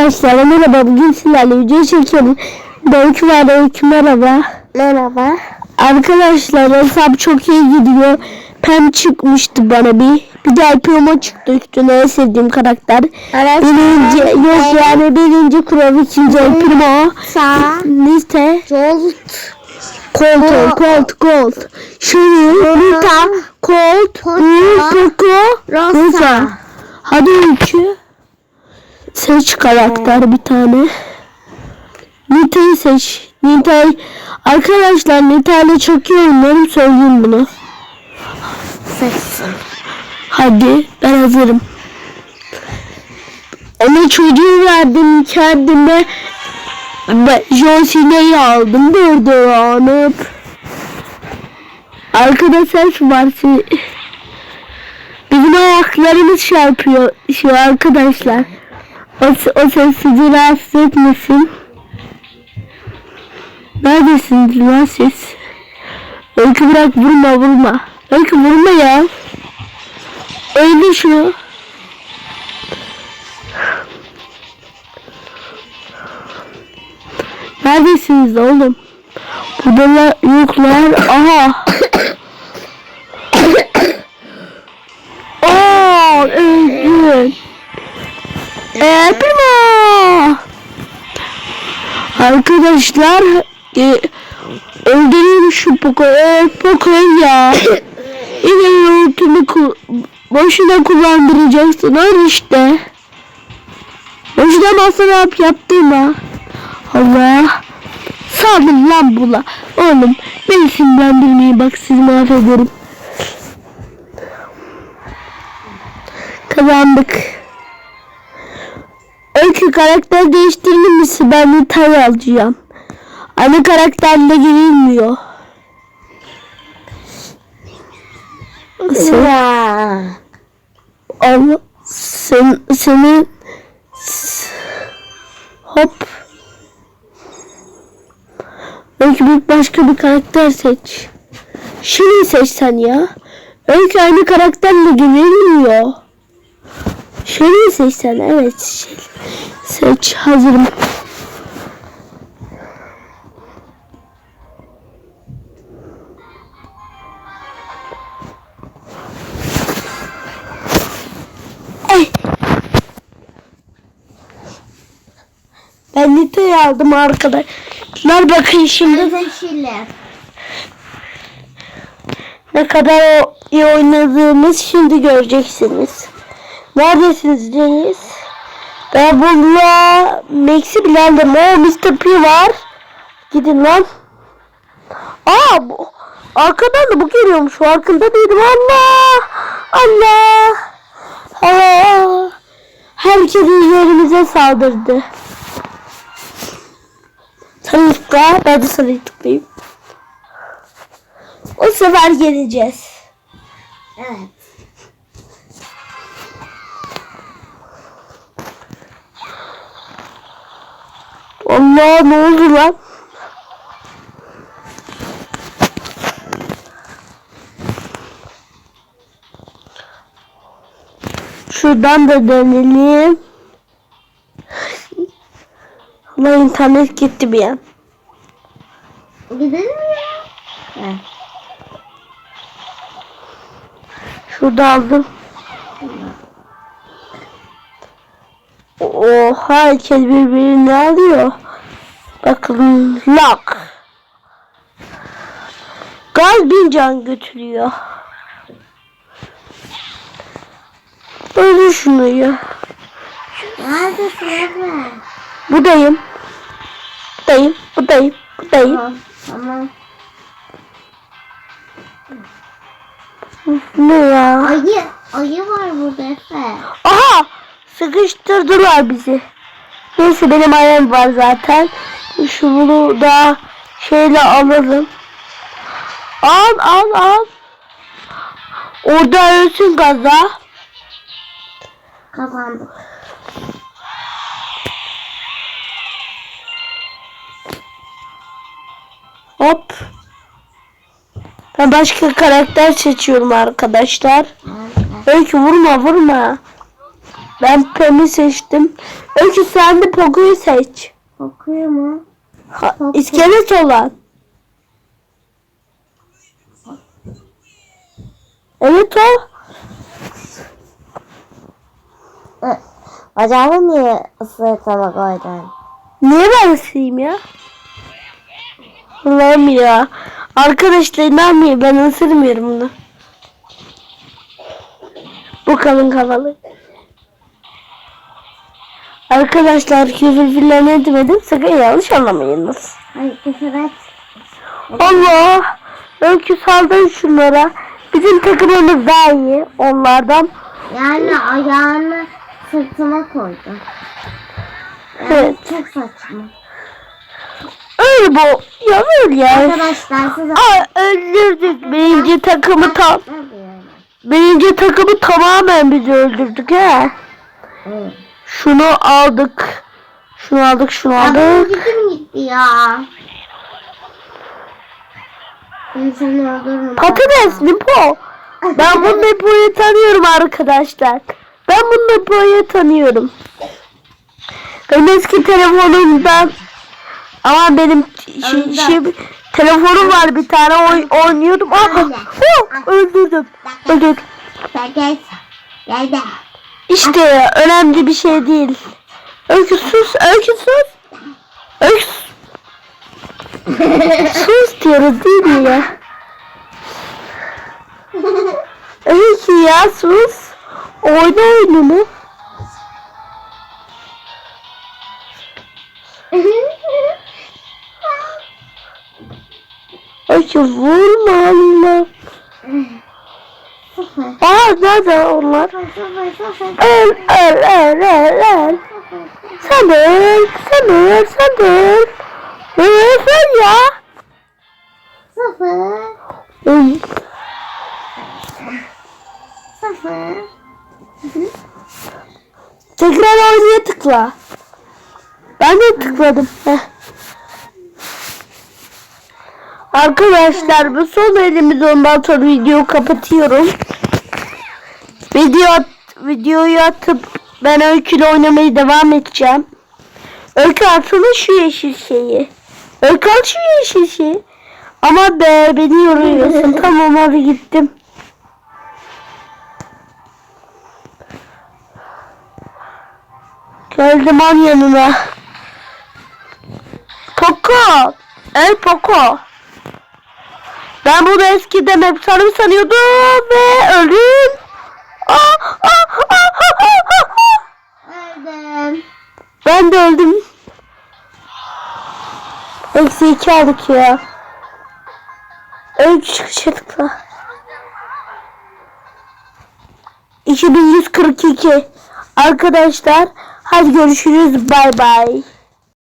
Arkadaşlar merhaba bugün sizlerle video çekiyorum. Öykü var Öykü merhaba. Merhaba. Arkadaşlar hesap çok iyi gidiyor. Pem çıkmıştı bana bir. Bir de Primo çıktı üstüne en sevdiğim karakter. Evet. Birinci yok yani birinci kural ikinci. Sağ. Liste. Jolt. Colt, Colt, Colt. Şimdi Nita, Colt, Uğur, Poco, Rosa. Hadi Öykü. Seç karakter bir tane. Nita'yı seç. Nita'yı Arkadaşlar Nita ile çok iyi oynuyorum söyleyeyim bunu. Seçsin. Hadi ben hazırım. Ona çocuğu verdim kendime. Ben John Cena'yı aldım burada anıp. Arkada ses var. Bizim ayaklarımız çarpıyor şu arkadaşlar. O, o ses sizi rahatsız etmesin. Neredesiniz lan siz? Öykü bırak vurma vurma. Öykü vurma ya. Öldür şunu. Neredesiniz oğlum? Buradalar yoklar. Aha. Aa, öldün. Ee, primo. Arkadaşlar e, öldüreyim şu Poco. Ee, Poco ya. Yine yoğurtunu ku boşuna kullandıracaksın öyle işte. Boşuna masraf yaptın ha. Allah. Saldım lan bula. Oğlum beni sinirlendirmeyin bak sizi mahvederim. Kazandık. Karakter değiştirir misin? Ben Nita'yı alacağım. Ana karakterle girilmiyor. Sen. Allah, sen, senin hop. Öykü bir başka bir karakter seç. Şunu seç sen ya. Öykü aynı karakterle girilmiyor. Şunu seç sen evet. Şey, seç hazırım. Ben Nita'yı aldım arkadaşlar. Bakın şimdi ne kadar iyi oynadığımız şimdi göreceksiniz. Neredesiniz Deniz? Ben bununla Max'i bilendim. O Mr. P var. Gidin lan. Aa bu. Arkadan da bu geliyormuş. Farkında değilim. Allah. Allah. Aa, herkes üzerimize saldırdı. Tıkla. Ben de sarı tıklayayım. O sefer geleceğiz. Evet. Allah ne oldu lan? Şuradan da dönelim. Allah internet gitti bir an. Gidelim mi ya? Evet. Şurada aldım. Herkes birbirini alıyor. Bakın lock. Gaz bin can götürüyor. Öyle şunu ya. Neredesin Efe? Buradayım. Buradayım. Buradayım. Buradayım. Tamam. Tamam. Ne ya? Ayı. Ayı var burada Efe. Aha! Sıkıştırdılar bizi. Neyse benim ayağım var zaten. Şunu da şeyle alalım. Al al al. Orada ölsün gaza. Kazandık. Hop. Ben başka karakter seçiyorum arkadaşlar. Öykü vurma vurma. Ben Pem'i seçtim. Öykü sen de Poco'yu seç. Kokuyor mu? Ha, iskelet olan. Evet o. Bacağını niye ısırtama koydun? Niye ben ısırayım ya? Allah'ım ya. Arkadaşlar inanmıyor ben ısırmıyorum bunu. Bu kalın kafalı. Arkadaşlar küfür filan etmedim. Sakın yanlış anlamayınız. Ay küfür et. Allah! Öykü saldırın şunlara. Bizim takımımız daha iyi onlardan. Yani ayağını sırtıma koydu. Yani Evet. çok saçma. Öyle bu. Ya böyle ya. Arkadaşlar size... Aa, öldürdük. Birinci takımı tam. Ne? Birinci takımı tamamen biz öldürdük he. Evet. Şunu aldık. Şunu aldık, şunu benim aldık. gücüm gitti ya. Seni öldürürüm. Patates Nipo. Ben bu Nipo'yu tanıyorum arkadaşlar. Ben bu Nipo'yu tanıyorum. Ben eski telefonumdan ama benim şi- telefonum var bir tane oy, oynuyordum. Aa, oh, öldürdüm. Öldürdüm. Patates. Gel de. İşte önemli bir şey değil. Öykü sus, öykü sus. Öykü sus. diyoruz değil mi ya? Öykü ya sus. Oyna oyununu. Öykü vurma Allah. Aa nerede onlar? Öl öl öl öl öl. Sen öl, sen öl, sen öl. Öl öl ya. Sıfır. Öl. Sıfır. Tekrar oynaya tıkla. Ben de tıkladım. Arkadaşlar bu son elimiz ondan sonra videoyu kapatıyorum. Video at, videoyu atıp ben öyküyle oynamaya devam edeceğim. Öykü atsana şu yeşil şeyi. Öykü at şu yeşil şeyi. Ama be beni yoruyorsun. tamam hadi gittim. Geldim an yanına. Poco. El Poco. Ben bunu eskiden hep sarı sanıyordum ve öldüm. Öldüm. Ben de öldüm. Eksi iki aldık ya. Öldü çıkışa tıkla. 2142 Arkadaşlar hadi görüşürüz bay bay.